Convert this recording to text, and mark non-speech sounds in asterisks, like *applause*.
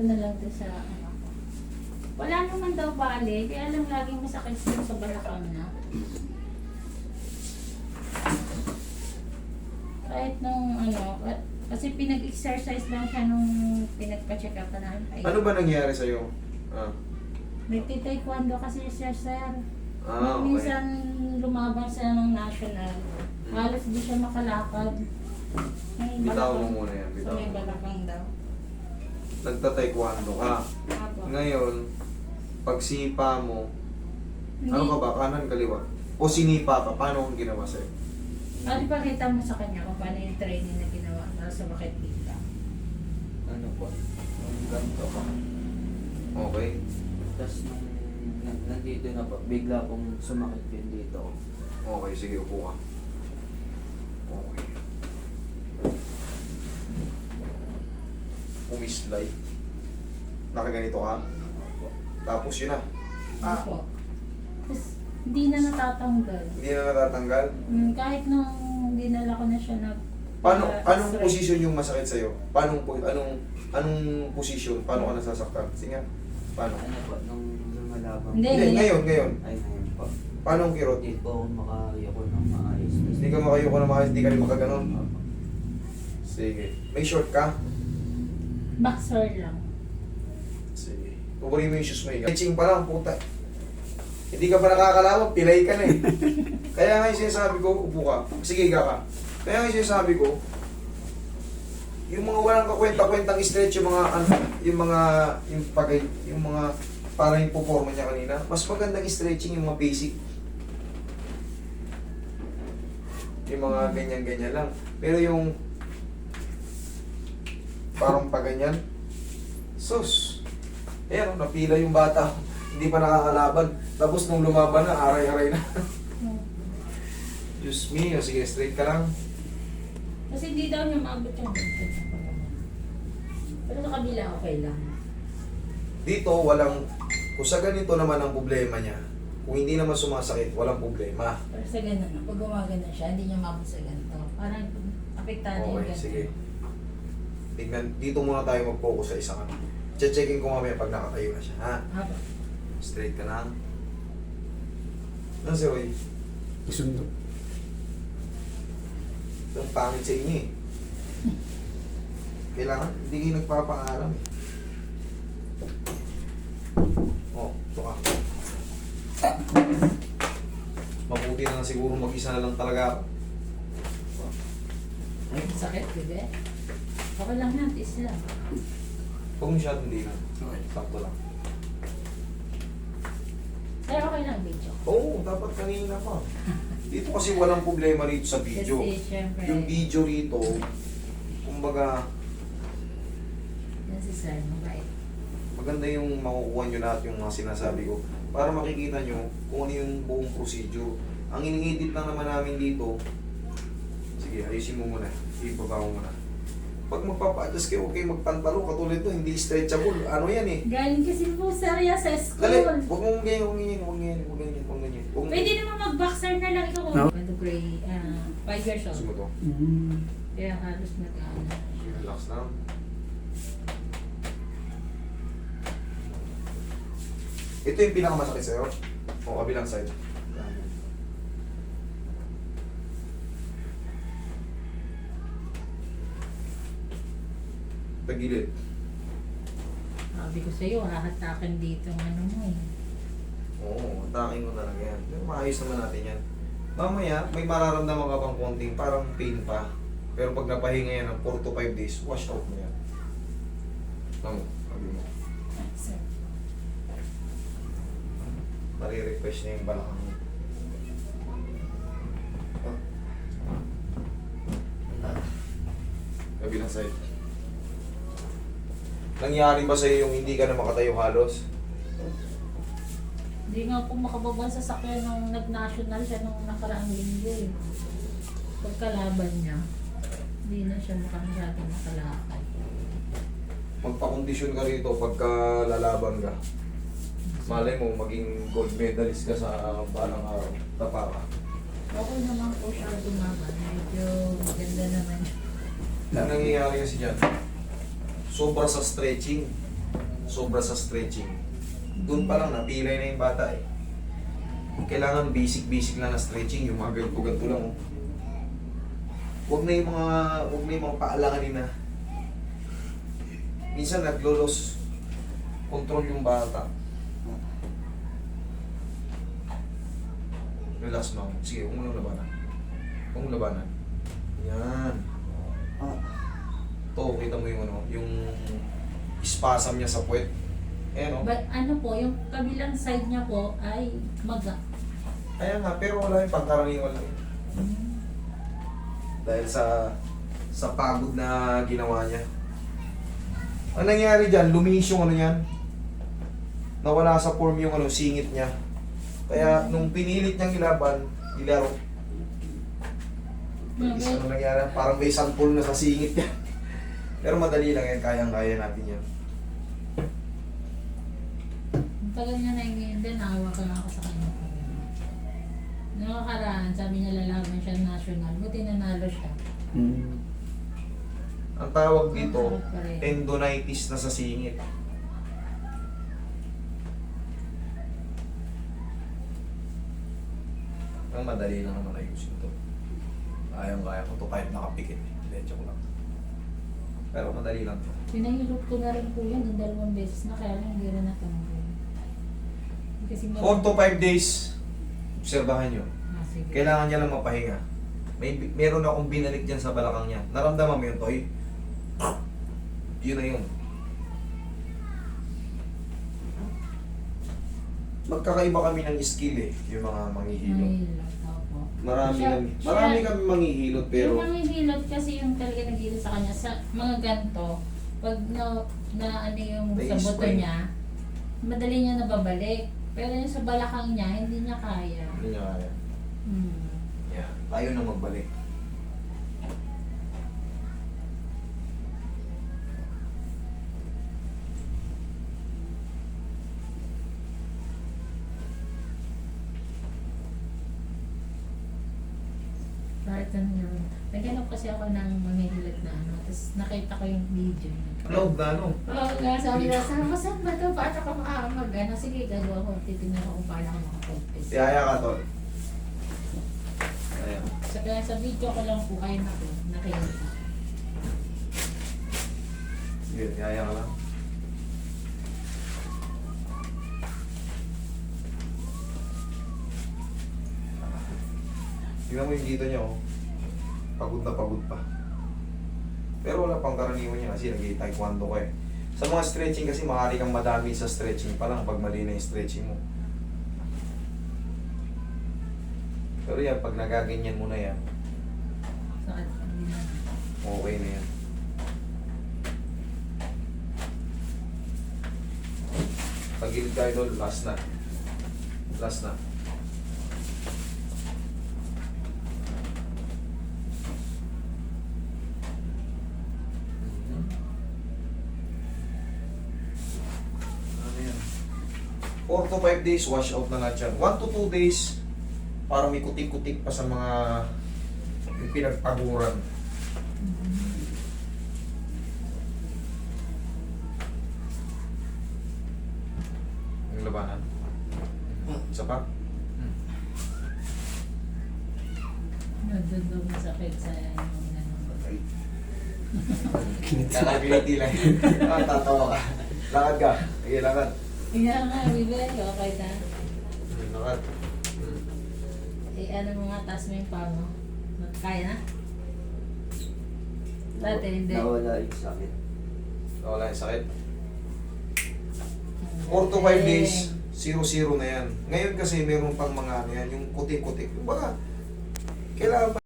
Ito na lang din sa ano ko. Wala naman daw bali, kaya lang laging masakit siya sa balakang na. Kahit nung ano, ka- kasi pinag-exercise lang siya nung pinagpa-check up na namin. Ano ba nangyari sa'yo? Ah, Nagtitaekwondo kasi siya, sir. ah Nung okay. minsan lumaban siya ng national, halos di siya makalakad. May Bitaw mo balakang- muna yan, Sa bitaw may mo. balakang daw. Nagta-taekwondo ka. Apo. Ngayon, pag sipa mo, Hindi. ano ka ba? Kanan, kaliwa? O sinipa ka, paano ang ginawa sa'yo? Ano pa kita mo sa kanya kung paano yung training na ginawa para sa bakit dito? Ano po? Nung ganito pa. Okay. Tapos nung na- nandito na po, bigla pong sumakit yun dito. Okay, sige, upo ka. Okay. Umislay. Nakaganito ka. Tapos yun na. Ah, Opo. Tapos, hindi na natatanggal. hindi na natatanggal. Mm, kahit nung dinala ko na siya nag... Paano, uh, anong x-ray. position yung masakit sa'yo? Paano, po- anong, anong position? Paano ka nasasaktan? Sige nga. Paano? Ano po, nung lumalabang. Hindi, Hindi, ngayon, ngayon. Ay, ngayon po. Paano ang kirot? Hindi po ako makayoko ng maayos. Hindi ka makayo ko na makayos, hindi ka rin makaganon. Sige. May short ka? Boxer lang. Sige. Kukunin mo yung shoes mo. Itching pa lang, puta. Hindi ka pa nakakalaman, pilay ka na eh. *laughs* Kaya nga yung sinasabi ko, upo ka. Sige, higa ka. Kaya nga yung sinasabi ko, yung mga walang kakwenta-kwentang stretch, yung mga, ano, yung mga, yung pagay, yung mga, parang yung puporma niya kanina, mas magandang stretching yung mga basic. Yung mga ganyan-ganyan lang. Pero yung, parang paganyan, sus, Ayan, oh, napila yung bata. Hindi pa nakakalaban. Tapos nung lumaban na, aray-aray na. Diyos me, oh, sige, straight ka lang. Kasi hindi daw niya maabot yung Pero sa kabila, okay lang. Dito, walang, kung sa ganito naman ang problema niya, kung hindi naman sumasakit, walang problema. Pero sa ganun, pag gumagana siya, hindi niya maabot sa ganito. Parang apektado yung Okay, ganito. sige. Tignan, dito muna tayo mag-focus sa isang ano. Che-checkin ko mamaya pag nakatayo na siya, ha? Haba. Straight ka lang. Ano si Roy? Isundo. Ang pangit sa inyo eh. Kailangan, hindi kayo nagpapangalam eh. Oh, ito ka. Mabuti na lang siguro mag-isa na lang talaga ako. Ay, sakit, bebe. Okay lang yan, tis lang. Huwag masyadong hindi na. Okay. Sakto lang. Pero okay lang, video. Oo, dapat kanina pa. Dito kasi walang problema rito sa video. Kasi, syempre, Yung video rito, kumbaga, yan si Sir, mabait. maganda yung makukuha nyo lahat yung mga sinasabi ko para makikita nyo kung ano yung buong procedure. Ang ini-edit lang naman namin dito, sige, ayusin mo muna. Ibaba mo muna. Pag magpapa-adjust kayo, huwag kayong magpantalo. Katulad to, hindi stretchable. Ano yan eh? Galing kasi po, sir, yan sa school. Dali, huwag mong ganyan, huwag ganyan, huwag ganyan, huwag ganyan, huwag ganyan. Huwag Pwede naman mag-boxer na lang ikaw. No. Ano gray, ah, five years Gusto mo old. to? Mm. Kaya halos nag-ano. Relax lang. Ito yung pinakamasakit sa'yo? O kabilang side? Tagilid. Sabi ko sa'yo, hahatakan dito ang ano mo eh. Oo, atakin ko talaga yan. Pero maayos naman natin yan. Mamaya, may mararamdaman ka pang konting parang pain pa. Pero pag napahinga yan ng 4 to 5 days, wash out mo yan. Tamo, sabi mo. Nare-refresh na yung balakang mo. Ah. Kabilang side. Nangyari ba sa'yo yung hindi ka na makatayo halos? Hindi nga po makababa sa sakyan nung nag-national siya nung nakaraang linggo eh. Pagkalaban niya, hindi na siya makamasyadong nakalakad. Magpakondisyon ka rito pagka lalaban ka. Malay mo, maging gold medalist ka sa balang araw. Tapa ka. Okay naman po siya dumaban. Medyo maganda naman siya. Ang nangyayari kasi dyan, sobra sa stretching. sobra sa stretching. Doon pa lang, napilay na yung bata eh. Kailangan basic-basic lang na stretching, yung mga ganito-ganito lang. Oh. Huwag na yung mga, huwag na yung mga paalanganin na. Minsan naglolos control yung bata. Relax mo. Sige, lang labanan. Mo labanan. Yan. Ah, To, kita mo yung ano, yung spasm niya sa puwet. Ayan o. But ano po, yung kabilang side niya po ay maga. Kaya nga, pero wala yung pangkaraniwan lang. yun. Dahil sa sa pagod na ginawa niya. Ang nangyari dyan, luminis yung ano niyan. Nawala sa form yung ano, singit niya. Kaya nung pinilit niyang ilaban, ilaro. Is, ano nangyari? Parang may sampol na sa singit niya. Pero madali lang yan, kayang-kaya natin yan. Tagal na yung din, naawa ka nga ako sa kanya. Nakakaraan, sabi niya lalaban siya national. Buti nanalo siya. mm. Ang tawag dito, tendonitis na sa singit. Ang madali lang naman ayusin to. Ayang-kaya ko to kahit nakapikit. Hindi, joke lang. Pero madali lang to. Pinahilot ko na rin po yan ng dalawang beses na kaya lang hindi rin natanggal. Kasi 4 to 5 days, obserbahan nyo. Ah, sige. Kailangan niya lang mapahinga. May, meron akong binalik dyan sa balakang niya. Naramdaman mo yun, Toy? Yun na yun. Magkakaiba kami ng skill eh, yung mga manghihilot. Mahilot. Marami Siya- kami, siya- marami kami manghihilot pero Yung mga hilot kasi yung talaga naghilot sa kanya sa mga ganto, pag na, na ano yung sa buto niya, madali niya nababalik. Pero yung sa balakang niya, hindi niya kaya. hindi niya kaya. Hmm. Yeah. Tayo na magbalik. Right and yun. Naghanap kasi ako ng mga hilot na ano, tapos nakita ko yung video. Cloud na ano? Oo nga, sabi niya, saan saan ba ito? Paano ka makamag? Ano, sige, gagawa ko. Titignan ko kung paano ako makapagpis. Tiyaya ka, Tol. Ayan. Sa sa video ko lang po kayo na nakita. Sige, tiyaya ka lang. Tingnan mo yung dito niya, oh. Pagod na pagod pa. Pero wala pang karaniwan niya kasi nag-taekwondo ka eh. Sa mga stretching kasi maaari kang madami sa stretching pa lang pag mali na yung stretching mo. Pero yan, pag nagaganyan mo na yan, okay na yan. Pagilid tayo doon, last na. Last na. 4 to 5 days, wash out na lahat yan. 1 to 2 days, para may kutik-kutik pa sa mga pinagpaguran. Yung labanan. Isa pa? Nagdudog masakit sa yung ano. Kakability lang. ah, tatawa ka. Lakad ka. Sige, lakad. Kaya nga, bibili, okay na. Hmm. Eh, ano mo nga, taas mo yung paa mo. Kaya na? Dati, hindi. Nawala yung sakit. Wala yung sakit. 4 to 5 days, 0-0 na yan. Ngayon kasi meron pang mga ano yan, yung kutik-kutik. Baka, kailangan pa